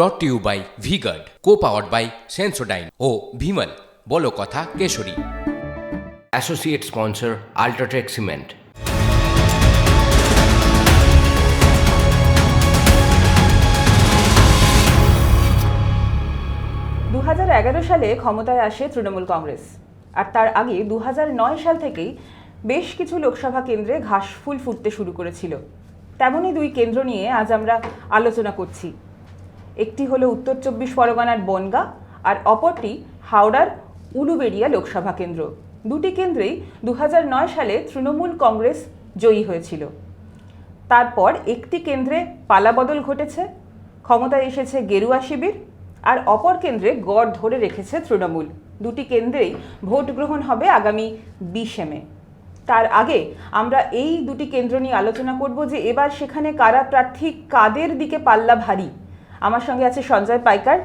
Brought to you by V Guard co powered by Sensodyne ও ভিমল বলো কথা Keshari. Associate sponsor UltraTech cement দু হাজার এগারো সালে ক্ষমতায় আসে তৃণমূল কংগ্রেস। আর তার আগে দু হাজার নয় সাল থেকেই বেশ কিছু লোকসভা কেন্দ্রে ঘাসফুল ফুটতে শুরু করেছিল। তেমনই দুই কেন্দ্র নিয়ে আজ আমরা আলোচনা করছি। একটি হলো উত্তর চব্বিশ পরগনার বনগা আর অপরটি হাওড়ার উলুবেড়িয়া লোকসভা কেন্দ্র। দুটি কেন্দ্রেই দু হাজার নয় সালে তৃণমূল কংগ্রেস জয়ী হয়েছিল। তারপর একটি কেন্দ্রে পালাবদল ঘটেছে, ক্ষমতায় এসেছে গেরুয়া শিবির আর অপর কেন্দ্রে গড় ধরে রেখেছে তৃণমূল। দুটি কেন্দ্রেই ভোট গ্রহণ হবে আগামী বিশে মে। তার আগে আমরা এই দুটি কেন্দ্র নিয়ে আলোচনা করব যে এবার সেখানে কারা প্রার্থী, কাদের দিকে পাল্লা ভারী? আমার সঙ্গে আছে সঞ্জয় পাইকার।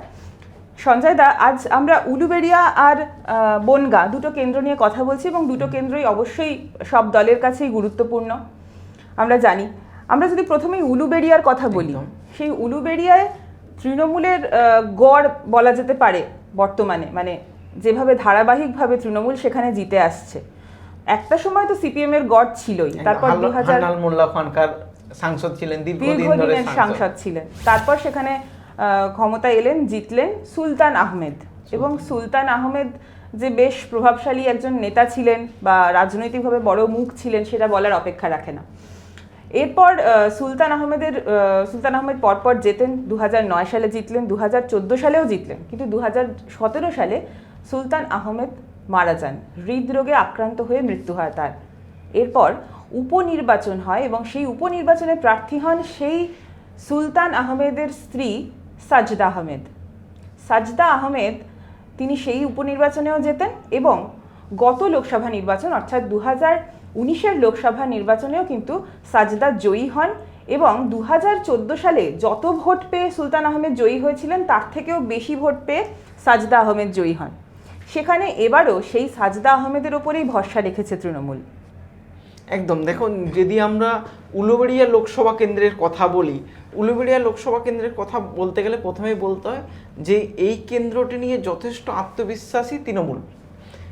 সঞ্জয় দা আজ আমরা উলুবেড়িয়া আর বনগা দুটো কেন্দ্র নিয়ে কথা বলছি এবং দুটো কেন্দ্রই অবশ্যই সব দলের কাছেই গুরুত্বপূর্ণ। আমরা জানি। আমরা যদি প্রথমেই উলুবেড়িয়ার কথা বলি সেই উলুবেড়িয়ায় তৃণমূলের গড় বলা যেতে পারে বর্তমানে। মানে যেভাবে ধারাবাহিকভাবে তৃণমূল সেখানে জিতে আসছে। একটা সময় তো সিপিএম এর গড় ছিলই। তারপর দু হাজার মোল্লা খানকার সাংসদ ছিলেন দীর্ঘদিন ধরে দীর্ঘদিনের সাংসদ। ছিলেন। তারপর সেখানে আহ, ক্ষমতায় এলেন জিতলেন সুলতান আহমেদ। এবং সুলতান আহমেদ যে বেশ প্রভাবশালী একজন নেতা ছিলেন বা রাজনৈতিকভাবে বড় মুখ ছিলেন সেটা বলার অপেক্ষা রাখে না। এরপর সুলতান আহমেদের আহ, সুলতান আহমেদ পরপর জেতেন দু নয় সালে জিতলেন দু হাজার চোদ্দ সালেও জিতলেন। কিন্তু দু হাজার সতেরো সালে সুলতান আহমেদ মারা যান। হৃদরোগে আক্রান্ত হয়ে মৃত্যু হয় তার। এরপর উপনির্বাচন হয় এবং সেই উপনির্বাচনে প্রার্থী হন সেই সুলতান আহমেদের স্ত্রী সাজদা আহমেদ। সাজদা আহমেদ, তিনি সেই উপনির্বাচনেও জেতেন এবং গত লোকসভা নির্বাচন, অর্থাৎ দু হাজার উনিশের লোকসভা নির্বাচনেও কিন্তু সাজদা জয়ী হন এবং দু হাজার চোদ্দ সালে যত ভোট পেয়ে সুলতান আহমেদ জয়ী হয়েছিলেন, তার থেকেও বেশি ভোট পেয়ে সাজদা আহমেদ জয়ী হন। সেখানে এবারও সেই সাজদা আহমেদের ওপরেই ভরসা রেখেছে তৃণমূল। একদম দেখুন যদি আমরা উলুবেড়িয়া লোকসভা কেন্দ্রের কথা বলি উলুবেড়িয়া লোকসভা কেন্দ্রের কথা বলতে গেলে প্রথমেই বলতে হয় যে এই কেন্দ্রটি নিয়ে যথেষ্ট আত্মবিশ্বাসী তৃণমূল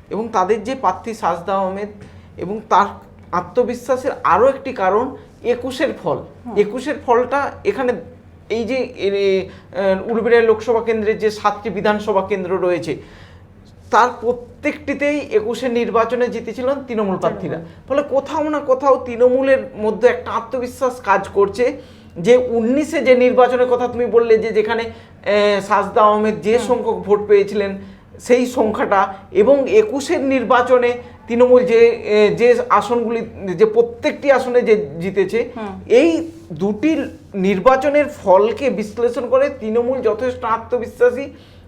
এবং তাদের যে প্রার্থী সাজদা আহমেদ এবং তার আত্মবিশ্বাসের আরও একটি কারণ একুশের ফল। একুশের ফলটা এখানে এই যে উলুবেড়িয়া লোকসভা কেন্দ্রের যে সাতটি বিধানসভা কেন্দ্র রয়েছে তার প্রত্যেকটিতেই একুশের নির্বাচনে জিতেছিলেন তৃণমূল প্রার্থীরা। ফলে কোথাও না কোথাও তৃণমূলের মধ্যে একটা আত্মবিশ্বাস কাজ করছে যে উনিশে যে নির্বাচনের কথা তুমি বললে যে যেখানে সাজদা আহমেদ যে সংখ্যক ভোট পেয়েছিলেন সেই সংখ্যাটা এবং একুশের নির্বাচনে তৃণমূল যে যে আসনগুলি যে প্রত্যেকটি আসনে যে জিতেছে এই দুটি নির্বাচনের ফলকে বিশ্লেষণ করে তৃণমূল যথেষ্ট আত্মবিশ্বাসী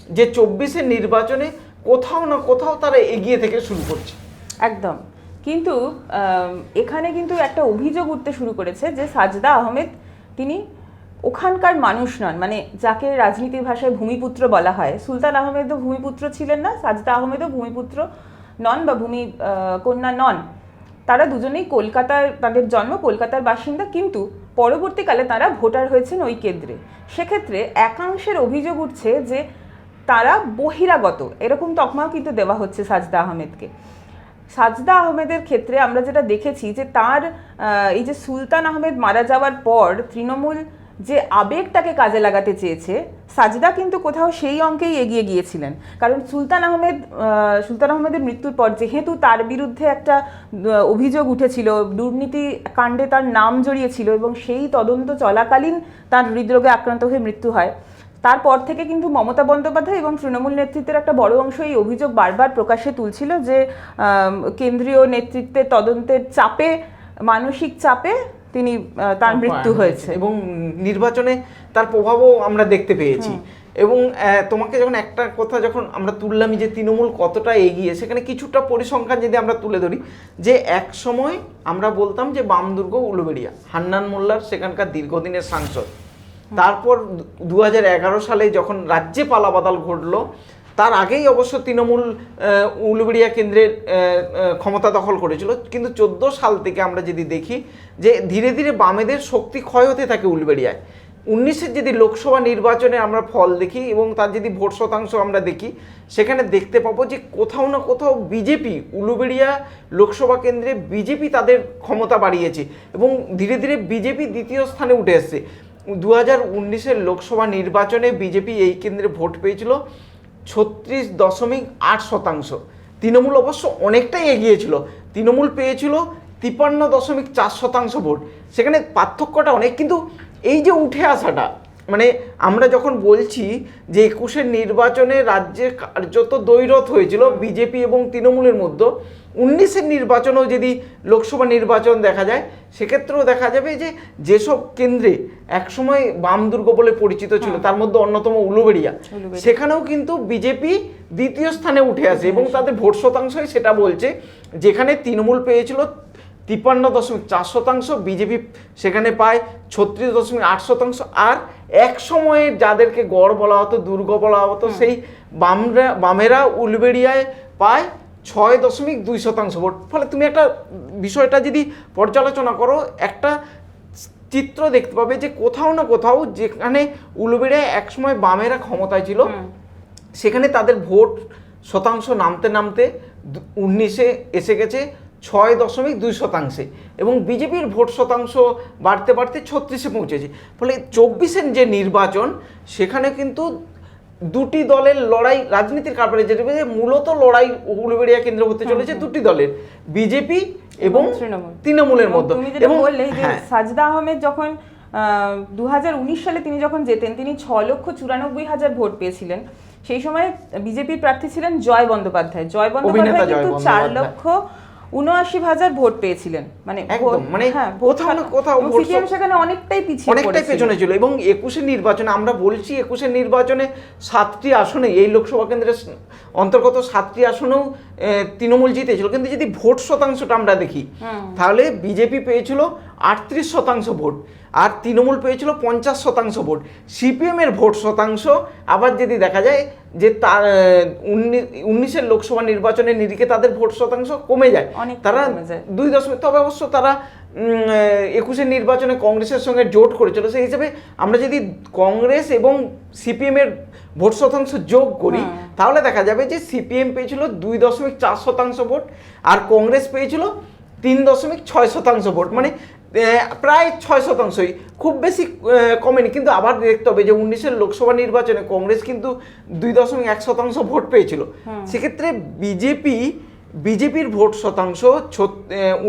যে চব্বিশের নির্বাচনে কোথাও না কোথাও তারা এগিয়ে থেকে শুরু করছে। একদম। কিন্তু এখানে কিন্তু একটা অভিযোগ উঠতে শুরু করেছে যে সাজদা আহমেদ তিনি ওখানকার মানুষ নন। মানে যাকে রাজনীতির ভাষায় ভূমিপুত্র বলা হয়। সুলতান আহমেদও ভূমিপুত্র ছিলেন না, সাজদা আহমেদও ভূমিপুত্র নন বা ভূমি কন্যা নন। তারা দুজনেই কলকাতার, তাদের জন্ম কলকাতার বাসিন্দা, কিন্তু পরবর্তীকালে তারা ভোটার হয়েছেন ওই কেন্দ্রে। সেক্ষেত্রে একাংশের অভিযোগ উঠছে যে তারা বহিরাগত। এরকম তকমাও কিন্তু দেওয়া হচ্ছে সাজদা আহমেদকে। সাজদা আহমেদের ক্ষেত্রে আমরা যেটা দেখেছি যে তার এই যে সুলতান আহমেদ মারা যাওয়ার পর তৃণমূল যে আবেগটাকে কাজে লাগাতে চেয়েছে, সাজদা কিন্তু কোথাও সেই অঙ্কেই এগিয়ে গিয়েছিলেন। কারণ সুলতান আহমেদ সুলতান আহমেদের মৃত্যুর পর যেহেতু তার বিরুদ্ধে একটা অভিযোগ উঠেছিল, দুর্নীতি কাণ্ডে তার নাম জড়িয়েছিল এবং সেই তদন্ত চলাকালীন তার হৃদরোগে আক্রান্ত হয়ে মৃত্যু হয়। তারপর থেকে কিন্তু মমতা বন্দ্যোপাধ্যায় এবং তৃণমূল নেতৃত্বের একটা বড় অংশ এই অভিযোগ বারবার প্রকাশ্যে তুলছিল যে কেন্দ্রীয় নেতৃত্বের তদন্তের চাপে মানসিক চাপে তিনি তার মৃত্যু হয়েছে। এবং নির্বাচনে তার প্রভাবও আমরা দেখতে পেয়েছি। এবং তোমাকে যখন একটা কথা যখন আমরা তুললামই যে তৃণমূল কতটা এগিয়ে সেখানে কিছুটা পরিসংখ্যান যদি আমরা তুলে ধরি যে এক সময় আমরা বলতাম যে বামদুর্গ উলুবেড়িয়া হান্নান মোল্লার সেখানকার দীর্ঘদিনের সাংসদ। তারপর দু হাজার এগারো সালে যখন রাজ্যে পালাবাদাল ঘটলো, তার আগেই অবশ্য তৃণমূল উলুবেড়িয়া কেন্দ্রের ক্ষমতা দখল করেছিল। কিন্তু চোদ্দ সাল থেকে আমরা যদি দেখি যে ধীরে ধীরে বামেদের শক্তি ক্ষয় হতে থাকে উলুবেড়িয়ায়। উনিশের যদি লোকসভা নির্বাচনে আমরা ফল দেখি এবং তার যদি ভোট শতাংশ আমরা দেখি, সেখানে দেখতে পাবো যে কোথাও না কোথাও বিজেপি, উলুবেড়িয়া লোকসভা কেন্দ্রে বিজেপি তাদের ক্ষমতা বাড়িয়েছে এবং ধীরে ধীরে বিজেপি দ্বিতীয় স্থানে উঠে এসছে। দু হাজার উনিশের লোকসভা নির্বাচনে বিজেপি এই কেন্দ্রে ভোট পেয়েছিল ছত্রিশ দশমিক আট শতাংশ। তৃণমূল অবশ্য অনেকটাই এগিয়েছিল তৃণমূল পেয়েছিল তিপান্ন দশমিক চার শতাংশ ভোট। সেখানে পার্থক্যটা অনেক, কিন্তু এই যে উঠে আসাটা মানে আমরা যখন বলছি যে একুশের নির্বাচনে রাজ্যে কার্যত দৈরথ হয়েছিল বিজেপি এবং তৃণমূলের মধ্যে উনিশের নির্বাচনেও যদি লোকসভা নির্বাচন দেখা যায় সেক্ষেত্রেও দেখা যাবে যে যেসব কেন্দ্রে একসময় বাম দুর্গ বলে পরিচিত ছিল তার মধ্যে অন্যতম উলুবেড়িয়া উলুবেড়িয়া। সেখানেও কিন্তু বিজেপি দ্বিতীয় স্থানে উঠে আসে এবং তাদের ভোট শতাংশই সেটা বলছে যেখানে তৃণমূল পেয়েছিল তিপ্পান্ন দশমিক চার শতাংশ বিজেপি সেখানে পায় ছত্রিশ দশমিক আট শতাংশ আর এক সময়ে যাদেরকে গড় বলা হতো দুর্গ বলা হতো সেই বামরা বামেরা উলবেড়িয়ায় পায় ছয় দশমিক দুই শতাংশ ভোট। ফলে তুমি একটা বিষয়টা যদি পর্যালোচনা করো একটা চিত্র দেখতে পাবে যে কোথাও না কোথাও যেখানে উলুবেড়িয়ায় একসময় বামেরা ক্ষমতায় ছিল সেখানে তাদের ভোট শতাংশ নামতে নামতে উনিশে এসে গেছে ছয় দশমিক দুই শতাংশে এবং বিজেপির ভোট শতাংশ বাড়তে বাড়তে ছত্রিশে পৌঁছেছে। ফলে চব্বিশের যে নির্বাচন সেখানে কিন্তু দুটি দলের লড়াই রাজনীতির কারবারে যেটা মূলত লড়াই উলুবেড়িয়া কেন্দ্র হতে চলেছে দুটি দলের বিজেপি এবং তৃণমূলের মধ্যে। এবং হ্যাঁ। সাজদা আহমেদ যখন দু হাজার উনিশ সালে তিনি যখন যেতেন তিনি ছ লক্ষ চুরানব্বই হাজার ভোট পেয়েছিলেন। সেই সময় বিজেপির প্রার্থী ছিলেন জয় বন্দ্যোপাধ্যায়। জয় বন্দ্যোপাধ্যায় কিন্তু চার লক্ষ উনআশি হাজার ভোট পেয়েছিলেন। মানে একদম, মানে হ্যাঁ, কোথাও না কোথাও ভোট সেখানে অনেকটাই পিছিয়ে অনেকটাই পেছনে ছিল। এবং একুশের নির্বাচনে আমরা বলছি একুশের নির্বাচনে সাতটি আসনে এই লোকসভা কেন্দ্রের অন্তর্গত সাতটি আসনেও তৃণমূল জিতেছিল। কিন্তু যদি ভোট শতাংশটা আমরা দেখি তাহলে বিজেপি পেয়েছিল আটত্রিশ শতাংশ ভোট। আর তৃণমূল পেয়েছিল পঞ্চাশ শতাংশ ভোট। সিপিএমের ভোট শতাংশ আবার যদি দেখা যায় যে তার উনিশের লোকসভা নির্বাচনের নিরিখে তাদের ভোট শতাংশ কমে যায়। তারা দুই দশমিক তবে অবশ্য তারা একুশের নির্বাচনে কংগ্রেসের সঙ্গে জোট করেছিল। সেই হিসেবে আমরা যদি কংগ্রেস এবং সিপিএমের ভোট শতাংশ যোগ করি তাহলে দেখা যাবে যে সিপিএম পেয়েছিল দুই দশমিক চার শতাংশ ভোট আর কংগ্রেস পেয়েছিল তিন দশমিক ছয় শতাংশ ভোট। মানে প্রায় ছয় শতাংশই। খুব বেশি কমেনি। কিন্তু আবার দেখতে হবে যে উনিশের লোকসভা নির্বাচনে কংগ্রেস কিন্তু দুই দশমিক এক শতাংশ ভোট পেয়েছিল। সেক্ষেত্রে বিজেপি বিজেপির ভোট শতাংশ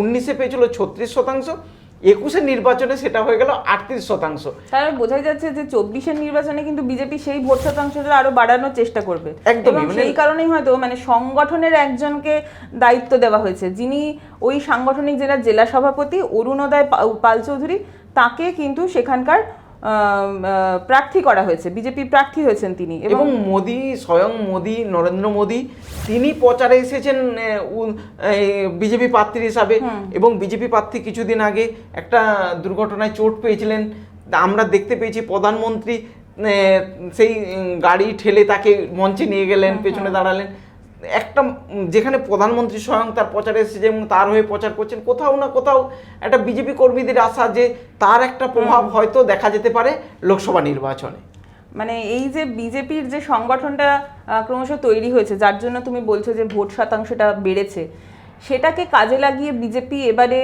উনিশে পেয়েছিল ছত্রিশ শতাংশ। একুশের নির্বাচনে সেটা হয়ে গেল আটত্রিশ শতাংশ। তার বোঝাই যাচ্ছে যে চব্বিশের নির্বাচনে কিন্তু বিজেপি সেই ভোট শতাংশটা আরও বাড়ানোর চেষ্টা করবে। একদম মানে- সেই কারণেই হয়তো মানে সংগঠনের একজনকে দায়িত্ব দেওয়া হয়েছে। যিনি ওই সাংগঠনিক জেলার জেলা সভাপতি অরুণোদয় পাল চৌধুরী তাকে কিন্তু সেখানকার প্রার্থী করা হয়েছে বিজেপি প্রার্থী হয়েছেন তিনি। এবং মোদি স্বয়ং মোদি নরেন্দ্র মোদি তিনি প্রচারে এসেছেন বিজেপি প্রার্থী হিসাবে। এবং বিজেপি প্রার্থী কিছুদিন আগে একটা দুর্ঘটনায় চোট পেয়েছিলেন। আমরা দেখতে পেয়েছি প্রধানমন্ত্রী সেই গাড়ি ঠেলে তাকে মঞ্চে নিয়ে গেলেন পেছনে দাঁড়ালেন। একটা যেখানে প্রধানমন্ত্রী স্বয়ং তার প্রচারে এসেছে এবং তার হয়ে প্রচার করছেন কোথাও না কোথাও একটা বিজেপি কর্মীদের আশা যে তার একটা প্রভাব হয়তো দেখা যেতে পারে লোকসভা নির্বাচনে। মানে এই যে বিজেপির যে সংগঠনটা ক্রমশ তৈরি হয়েছে যার জন্য তুমি বলছো যে ভোট শতাংশটা বেড়েছে সেটাকে কাজে লাগিয়ে বিজেপি এবারে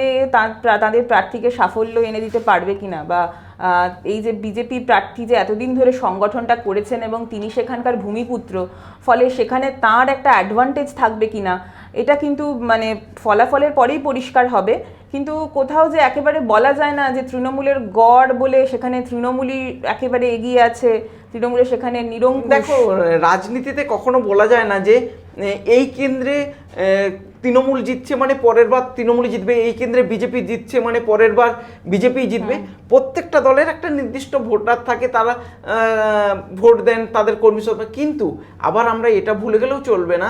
তাদের প্রার্থীকে সাফল্য এনে দিতে পারবে কিনা বা এই যে বিজেপি প্রার্থী যে এতদিন ধরে সংগঠনটা করেছেন এবং তিনি সেখানকার ভূমিপুত্র, ফলে সেখানে তার একটা অ্যাডভান্টেজ থাকবে কিনা, এটা কিন্তু মানে ফলাফলের পরেই পরিষ্কার হবে। কিন্তু কোথাও যে একেবারে বলা যায় না যে তৃণমূলের গড় বলে সেখানে তৃণমূলই একেবারে এগিয়ে আছে, তৃণমূলের সেখানে নিরঙ্কুশ। দেখো, রাজনীতিতে কখনো বলা যায় না যে এই কেন্দ্রে তৃণমূল জিতছে মানে পরের বার তৃণমূল জিতবে এই কেন্দ্রে বিজেপি জিতছে মানে পরের বার বিজেপি জিতবে। প্রত্যেকটা দলের একটা নির্দিষ্ট ভোটার থাকে তারা ভোট দেন তাদের কর্মী সভা কিন্তু আবার আমরা এটা ভুলে গেলেও চলবে না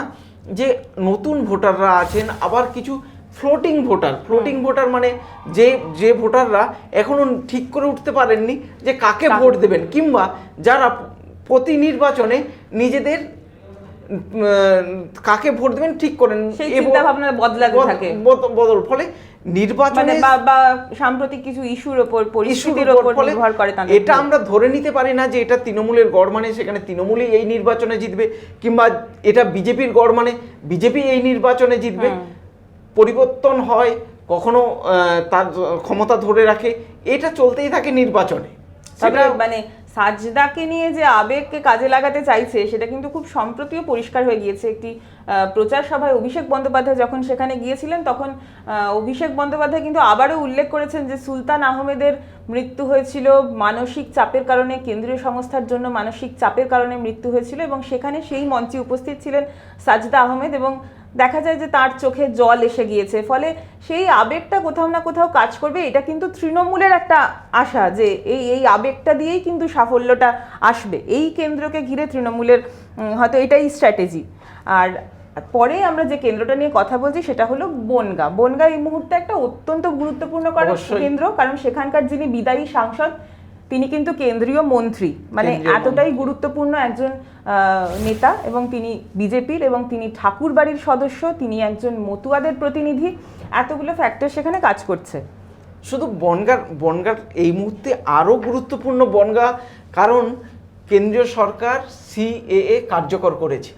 যে নতুন ভোটাররা আছেন আবার কিছু ফ্লোটিং ভোটার। ফ্লোটিং ভোটার মানে যে যে ভোটাররা এখনও ঠিক করে উঠতে পারেননি যে কাকে ভোট দেবেন কিংবা যারা প্রতি নির্বাচনে নিজেদের কাকে ভোট দেবেন ঠিক করেন। সেই এবং চিন্তাভাবনা বদলাতে থাকে। বদ- বদল। ফলে মানে নির্বাচনে বা বা সাম্প্রতিক কিছু ইস্যুর ওপর পরিস্থিতির ফলে নির্ভর করে এটা আমরা ধরে নিতে পারি না যে এটা তৃণমূলের গড় মানে সেখানে তৃণমূলই এই নির্বাচনে জিতবে কিংবা এটা বিজেপির গড় মানে বিজেপি এই নির্বাচনে জিতবে। পরিবর্তন হয় কখনো তার ক্ষমতা ধরে রাখে এটা চলতেই থাকে নির্বাচনে। সেটা মানে সাজদাকে নিয়ে যে আবেগকে কাজে লাগাতে চাইছে, সেটা কিন্তু খুব সম্প্রতিও পরিষ্কার হয়ে গিয়েছে। একটি প্রচার সভায় অভিষেক বন্দ্যোপাধ্যায় যখন সেখানে গিয়েছিলেন, তখন অভিষেক বন্দ্যোপাধ্যায় কিন্তু আবারও উল্লেখ করেছেন যে সুলতান আহমেদের মৃত্যু হয়েছিল মানসিক চাপের কারণে, কেন্দ্রীয় সংস্থার জন্য মানসিক চাপের কারণে মৃত্যু হয়েছিল এবং সেখানে সেই মঞ্চে উপস্থিত ছিলেন সাজদা আহমেদ এবং দেখা যায় যে তার চোখে জল এসে গিয়েছে। ফলে সেই আবেগটা কোথাও না কোথাও কাজ করবে এটা কিন্তু তৃণমূলের একটা আশা যে এই এই আবেগটা দিয়েই কিন্তু সাফল্যটা আসবে। এই কেন্দ্রকে ঘিরে তৃণমূলের হয়তো এটাই স্ট্র্যাটেজি আর পরে আমরা যে কেন্দ্রটা নিয়ে কথা বলছি সেটা হলো বনগা। বনগা এই মুহূর্তে একটা অত্যন্ত গুরুত্বপূর্ণ কেন্দ্র কারণ সেখানকার যিনি বিদায়ী সাংসদ তিনি কিন্তু কেন্দ্রীয় মন্ত্রী। মানে এতটাই গুরুত্বপূর্ণ একজন নেতা এবং তিনি বিজেপির এবং তিনি ঠাকুর বাড়ির সদস্য তিনি একজন মতুয়াদের প্রতিনিধি। এতগুলো ফ্যাক্টর সেখানে কাজ করছে। শুধু বনগার বনগার এই মুহূর্তে আরও গুরুত্বপূর্ণ বনগা কারণ কেন্দ্রীয় সরকার সিএএ কার্যকর করেছে।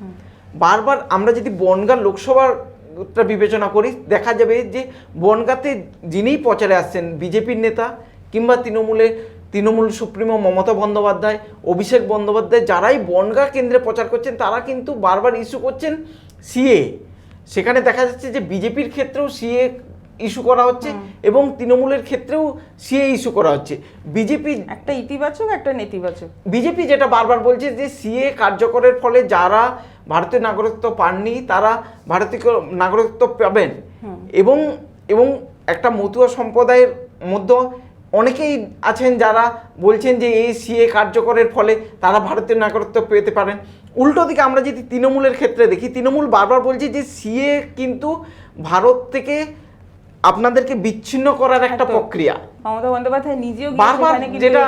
বারবার আমরা যদি বনগা লোকসভাটা বিবেচনা করি দেখা যাবে যে বনগাতে যিনিই প্রচারে আসছেন বিজেপির নেতা কিংবা তৃণমূলে তৃণমূল সুপ্রিমো মমতা বন্দ্যোপাধ্যায় অভিষেক বন্দ্যোপাধ্যায় যারাই বনগা কেন্দ্রে প্রচার করছেন তারা কিন্তু বারবার ইস্যু করছেন সিএ। সেখানে দেখা যাচ্ছে যে বিজেপির ক্ষেত্রেও সিএ ইস্যু করা হচ্ছে এবং তৃণমূলের ক্ষেত্রেও সিএ ইস্যু করা হচ্ছে। বিজেপি একটা ইতিবাচক একটা নেতিবাচক। বিজেপি যেটা বারবার বলছে যে সিএ কার্যকরের ফলে যারা ভারতীয় নাগরিকত্ব পাননি তারা ভারতীয় নাগরিকত্ব পাবেন। এবং এবং একটা মতুয়া সম্প্রদায়ের মধ্যে অনেকেই আছেন যারা বলছেন যে এই সিএ কার্যকরের ফলে তারা ভারতীয় নাগরিকত্ব পেতে পারেন। উল্টো দিকে আমরা যদি তৃণমূলের ক্ষেত্রে দেখি তৃণমূল বারবার বলছে যে সিএ কিন্তু ভারত থেকে আপনাদেরকে বিচ্ছিন্ন করার একটা প্রক্রিয়া। মমতা বন্দ্যোপাধ্যায় নিজেও বারবার যেটা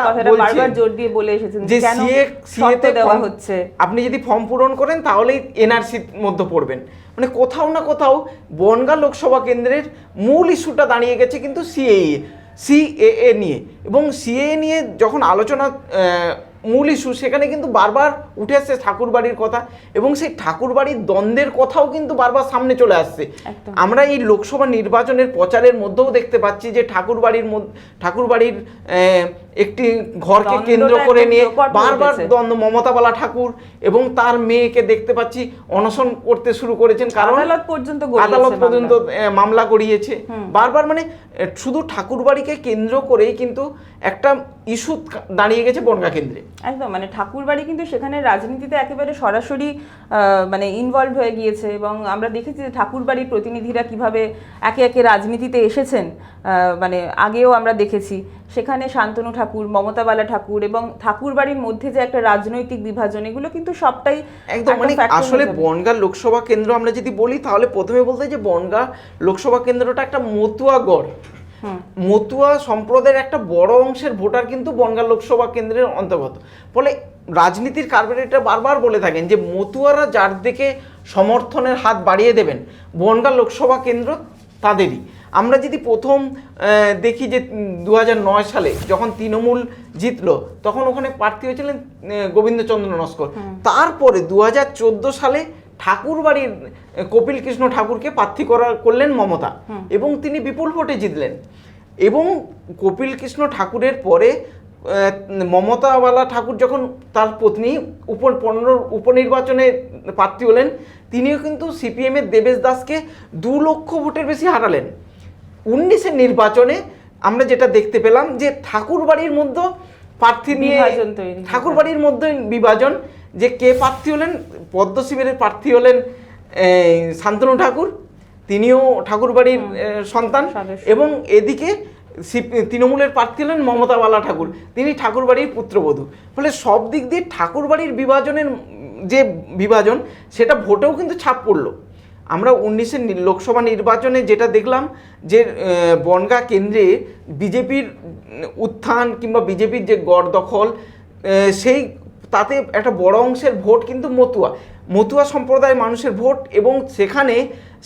বারবার জোর দিয়ে বলে এসেছেন যে সিএ সিএতে দেওয়া হচ্ছে। আপনি যদি ফর্ম পূরণ করেন তাহলেই এনআরসির মধ্যে পড়বেন। মানে কোথাও না কোথাও বনগা লোকসভা কেন্দ্রের মূল ইস্যুটা দাঁড়িয়ে গেছে কিন্তু সিএই। সিএএ নিয়ে। এবং সিএ নিয়ে যখন আলোচনা মূল ইস্যু সেখানে কিন্তু বারবার উঠে আসছে ঠাকুরবাড়ির কথা। এবং সেই ঠাকুরবাড়ির দ্বন্দ্বের কথাও কিন্তু বারবার সামনে চলে আসছে। আমরা এই লোকসভা নির্বাচনের প্রচারের মধ্যেও দেখতে পাচ্ছি যে ঠাকুরবাড়ির মধ্যে ঠাকুরবাড়ির একটি ঘরকে কেন্দ্র করে নিয়ে বারবার। দ্বন্দ্ব মমতাবালা ঠাকুর এবং তার মেয়েকে দেখতে পাচ্ছি অনশন করতে শুরু করেছেন কারণ আদালত পর্যন্ত আদালত পর্যন্ত মামলা গড়িয়েছে। বারবার মানে শুধু ঠাকুরবাড়িকে কেন্দ্র করেই কিন্তু একটা ইস্যু দাঁড়িয়ে গেছে বনগা কেন্দ্রে। একদম মানে ঠাকুরবাড়ি কিন্তু সেখানে রাজনীতিতে একেবারে সরাসরি আহ, মানে ইনভলভ হয়ে গিয়েছে এবং আমরা দেখেছি যে ঠাকুরবাড়ির প্রতিনিধিরা কীভাবে একে একে রাজনীতিতে এসেছেন আহ, মানে আগেও আমরা দেখেছি। সেখানে শান্তনু ঠাকুর মমতাবালা ঠাকুর এবং ঠাকুরবাড়ির মধ্যে যে একটা রাজনৈতিক বিভাজন এগুলো কিন্তু সবটাই একদম মানে আসলে। বনগা লোকসভা কেন্দ্র আমরা যদি বলি তাহলে প্রথমে বলতে যে বনগা লোকসভা কেন্দ্রটা একটা মতুয়াগড় মতুয়া সম্প্রদায়ের একটা বড় অংশের ভোটার কিন্তু বনগা লোকসভা কেন্দ্রের অন্তর্গত। ফলে রাজনীতির কার্পোরেটর বারবার বলে থাকেন যে মতুয়ারা যার দিকে সমর্থনের হাত বাড়িয়ে দেবেন বনগা লোকসভা কেন্দ্র তাদেরই। আমরা যদি প্রথম দেখি যে দু নয় সালে যখন তৃণমূল জিতলো তখন ওখানে প্রার্থী হয়েছিলেন গোবিন্দচন্দ্র নস্কর। তারপরে দু হাজার চোদ্দ সালে ঠাকুরবাড়ির আহ, কপিল কৃষ্ণ ঠাকুরকে প্রার্থী করা করলেন মমতা। এবং তিনি বিপুল ভোটে জিতলেন। এবং কপিল কৃষ্ণ ঠাকুরের পরে মমতাওয়ালা ঠাকুর যখন তার পত্নী উপ পনেরো উপনির্বাচনে প্রার্থী হলেন তিনিও কিন্তু সিপিএমের দেবেশ দাসকে দু লক্ষ ভোটের বেশি হারালেন। উনিশের নির্বাচনে আমরা যেটা দেখতে পেলাম যে ঠাকুরবাড়ির মধ্যে প্রার্থী নিয়ে। ঠাকুরবাড়ির মধ্যে বিভাজন যে কে প্রার্থী হলেন? পদ্ম শিবিরের প্রার্থী হলেন শান্তনু ঠাকুর। তিনিও ঠাকুরবাড়ির সন্তান। এবং এদিকে তৃণমূলের প্রার্থী হলেন মমতা বালা ঠাকুর। তিনি ঠাকুরবাড়ির পুত্রবধূ। ফলে সব দিক দিয়ে ঠাকুরবাড়ির বিভাজনের যে বিভাজন সেটা ভোটেও কিন্তু ছাপ পড়ল। আমরা উনিশের লোকসভা নির্বাচনে যেটা দেখলাম যে বনগা কেন্দ্রে বিজেপির উত্থান কিংবা বিজেপির যে গড় দখল সেই তাতে একটা বড় অংশের ভোট কিন্তু মতুয়া। মতুয়া সম্প্রদায়ের মানুষের ভোট এবং সেখানে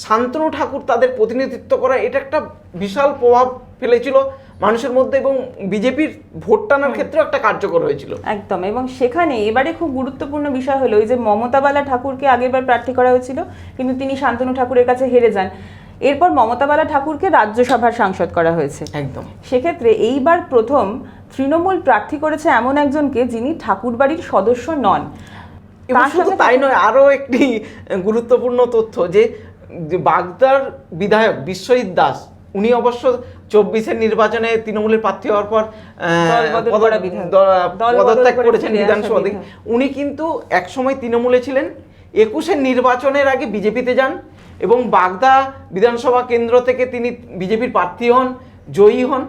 শান্তনু ঠাকুর তাদের প্রতিনিধিত্ব করা, এটা একটা বিশাল প্রভাব ফেলেছিল। মানুষের মধ্যে এবং বিজেপির ভোট টানার ক্ষেত্রেও একটা কার্যকর হয়েছিল। একদম এবং সেখানে এবারে খুব গুরুত্বপূর্ণ বিষয় হলো ওই যে মমতা বালা ঠাকুরকে আগেরবার প্রার্থী করা হয়েছিল কিন্তু তিনি শান্তনু ঠাকুরের কাছে হেরে যান। এরপর মমতা বালা ঠাকুরকে রাজ্যসভার সাংসদ করা হয়েছে। একদম। সেক্ষেত্রে এইবার প্রথম তৃণমূল প্রার্থী করেছে এমন একজনকে যিনি ঠাকুরবাড়ির সদস্য নন। শুধু তাই নয় আরও একটি গুরুত্বপূর্ণ তথ্য যে যে বাগদার বিধায়ক বিশ্বজিৎ দাস উনি অবশ্য চব্বিশের নির্বাচনে তৃণমূলের প্রার্থী হওয়ার পর পদত্যাগ করেছেন বিধানসভা থেকে। উনি কিন্তু একসময় তৃণমূলে ছিলেন একুশের নির্বাচনের আগে বিজেপিতে যান এবং বাগদা বিধানসভা কেন্দ্র থেকে তিনি বিজেপির প্রার্থী হন জয়ী হন।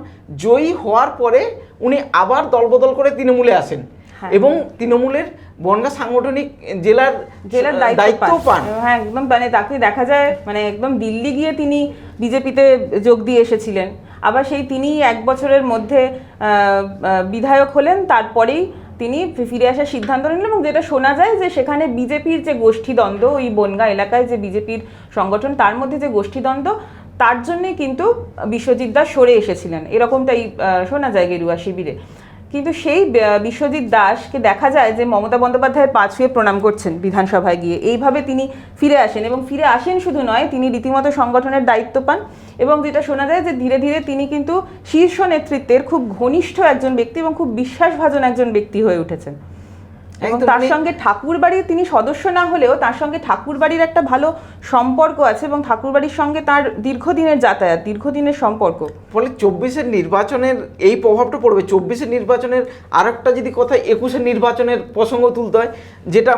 জয়ী হওয়ার পরে উনি আবার দলবদল করে তৃণমূলে আসেন হ্যাঁ। এবং তৃণমূলের বনগা সাংগঠনিক জেলার জেলার দায়িত্ব দায়িত্ব পান। হ্যাঁ একদম মানে তাকে দেখা যায় মানে একদম দিল্লি গিয়ে তিনি বিজেপিতে যোগ দিয়ে এসেছিলেন। আবার সেই তিনি এক বছরের মধ্যে বিধায়ক হলেন, তারপরেই তিনি ফিরে আসার সিদ্ধান্ত নিলেন এবং যেটা শোনা যায় যে সেখানে বিজেপির যে গোষ্ঠীদ্বন্দ্ব, ওই বনগা এলাকায় যে বিজেপির সংগঠন, তার মধ্যে যে গোষ্ঠীদ্বন্দ্ব, তার জন্যে কিন্তু বিশ্বজিৎ দাস সরে এসেছিলেন। এরকমটাই শোনা যায় গেরুয়া শিবিরে। কিন্তু সেই বিশ্বজিৎ দাসকে দেখা যায় যে মমতা বন্দ্যোপাধ্যায়ের পা ছুঁয়ে প্রণাম করছেন বিধানসভায় গিয়ে। এইভাবে তিনি ফিরে আসেন এবং ফিরে আসেন শুধু নয়, তিনি রীতিমতো সংগঠনের দায়িত্ব পান এবং যেটা শোনা যায় যে ধীরে ধীরে তিনি কিন্তু শীর্ষ নেতৃত্বের খুব ঘনিষ্ঠ একজন ব্যক্তি এবং খুব বিশ্বাসভাজন একজন ব্যক্তি হয়ে উঠেছেন। এবং তার মানে- সঙ্গে ঠাকুরবাড়ির তিনি সদস্য না হলেও তার সঙ্গে ঠাকুরবাড়ির একটা ভালো সম্পর্ক আছে এবং ঠাকুরবাড়ির সঙ্গে তার দীর্ঘদিনের যাতায়াত দীর্ঘদিনের সম্পর্ক। ফলে চব্বিশের নির্বাচনের এই প্রভাবটা পড়বে। চব্বিশের নির্বাচনের আর একটা যদি কথা একুশের নির্বাচনের প্রসঙ্গ তুলতে হয় যেটা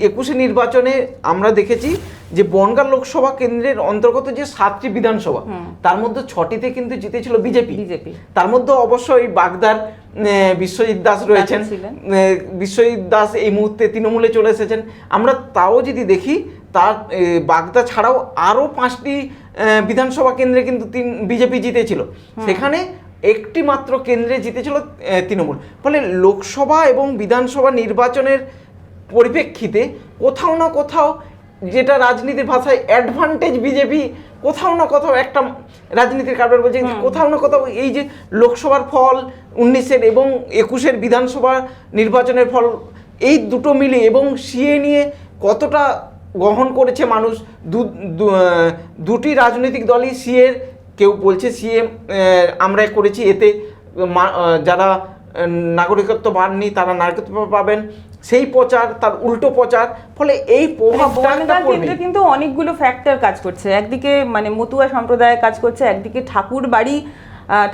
একুশে নির্বাচনে আমরা দেখেছি যে বনগাঁ লোকসভা কেন্দ্রের অন্তর্গত যে সাতটি বিধানসভা তার মধ্যে ছটিতে কিন্তু জিতেছিল বিজেপি। বিজেপি। তার মধ্যে অবশ্যই বাগদার বিশ্বজিৎ দাস রয়েছেন। বিশ্বজিৎ দাস এই মুহূর্তে তৃণমূলে চলে এসেছেন। আমরা তাও যদি দেখি তার বাগদা ছাড়াও আরও পাঁচটি বিধানসভা কেন্দ্রে কিন্তু তিন বিজেপি জিতেছিল। সেখানে একটি মাত্র কেন্দ্রে জিতেছিল তৃণমূল। ফলে লোকসভা এবং বিধানসভা নির্বাচনের পরিপ্রেক্ষিতে কোথাও না কোথাও যেটা রাজনীতির ভাষায় অ্যাডভান্টেজ বিজেপি কোথাও না কোথাও একটা রাজনীতির কারবার বলছে কোথাও না কোথাও এই যে লোকসভার ফল উনিশের এবং একুশের বিধানসভা নির্বাচনের ফল এই দুটো মিলে এবং সিএ নিয়ে কতটা গ্রহণ করেছে মানুষ দুটি রাজনৈতিক দলই সিএর কেউ বলছে সিএ আমরা করেছি এতে যারা নাগরিকত্ব পাননি তারা নাগরিকত্ব পাবেন সেই প্রচার তার উল্টো প্রচার ফলে এই মানে প্রভাবটা পড়বে। কিন্তু অনেকগুলো ফ্যাক্টর কাজ করছে। একদিকে মানে মতুয়া সম্প্রদায় কাজ করছে একদিকে ঠাকুর বাড়ি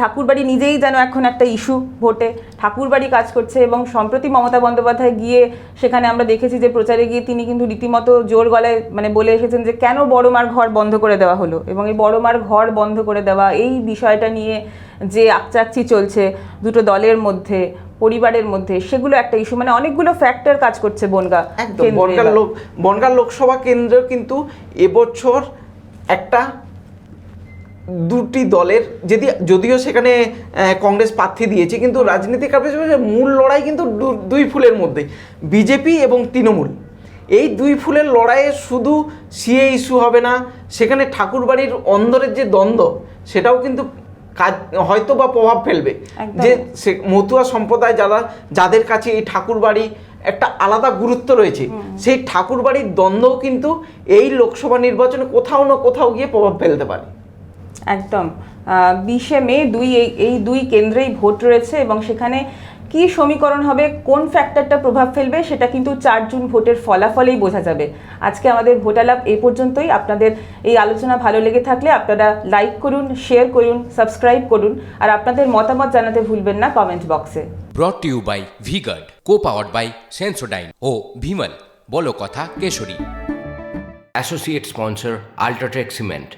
ঠাকুর বাড়ি নিজেই যেন এখন একটা ইস্যু ভোটে ঠাকুর বাড়ি কাজ করছে এবং সম্প্রতি মমতা বন্দ্যোপাধ্যায় গিয়ে সেখানে আমরা দেখেছি যে প্রচারে গিয়ে তিনি কিন্তু রীতিমতো জোর গলায় মানে বলে এসেছেন যে কেন বড় মার ঘর বন্ধ করে দেওয়া হলো? এবং এই বড় মার ঘর বন্ধ করে দেওয়া এই বিষয়টা নিয়ে যে আকচাকচি চলছে দুটো দলের মধ্যে পরিবারের মধ্যে সেগুলো একটা ইস্যু মানে অনেকগুলো ফ্যাক্টর কাজ করছে বনগা একদম বনগাঁ লোক বনগাঁ লোকসভা কেন্দ্র কিন্তু এবছর একটা দুটি দলের যদি যদিও সেখানে কংগ্রেস প্রার্থী দিয়েছে কিন্তু রাজনীতিক কারণে মূল লড়াই কিন্তু দুই ফুলের মধ্যে বিজেপি এবং তৃণমূল। এই দুই ফুলের লড়াইয়ে শুধু সিএ ইস্যু হবে না সেখানে ঠাকুরবাড়ির অন্দরের যে দ্বন্দ্ব সেটাও কিন্তু কাজ হয়তো বা প্রভাব ফেলবে। যে সে মতুয়া সম্প্রদায় যারা যাদের কাছে এই ঠাকুর বাড়ি একটা আলাদা গুরুত্ব রয়েছে সেই ঠাকুর বাড়ির দ্বন্দ্বও কিন্তু এই লোকসভা নির্বাচনে কোথাও না কোথাও গিয়ে প্রভাব ফেলতে পারে। একদম। বিশে মে দুই এই- এই দুই কেন্দ্রেই ভোট রয়েছে এবং সেখানে কি সমীকরণ হবে কোন ফ্যাক্টরটা প্রভাব ফেলবে সেটা কিন্তু চার জুন ভোটের ফলাফলেই বোঝা যাবে। আজকে আমাদের ভোটালাপ এ পর্যন্তই। আপনাদের এই আলোচনা ভালো লেগে থাকলে আপনারা লাইক করুন শেয়ার করুন সাবস্ক্রাইব করুন আর আপনাদের মতামত জানাতে ভুলবেন না কমেন্ট বক্সে brought to you by V Guard co powered by Sensodyne ও ভিমল বলো কথা Keshari. Associate sponsor UltraTech cement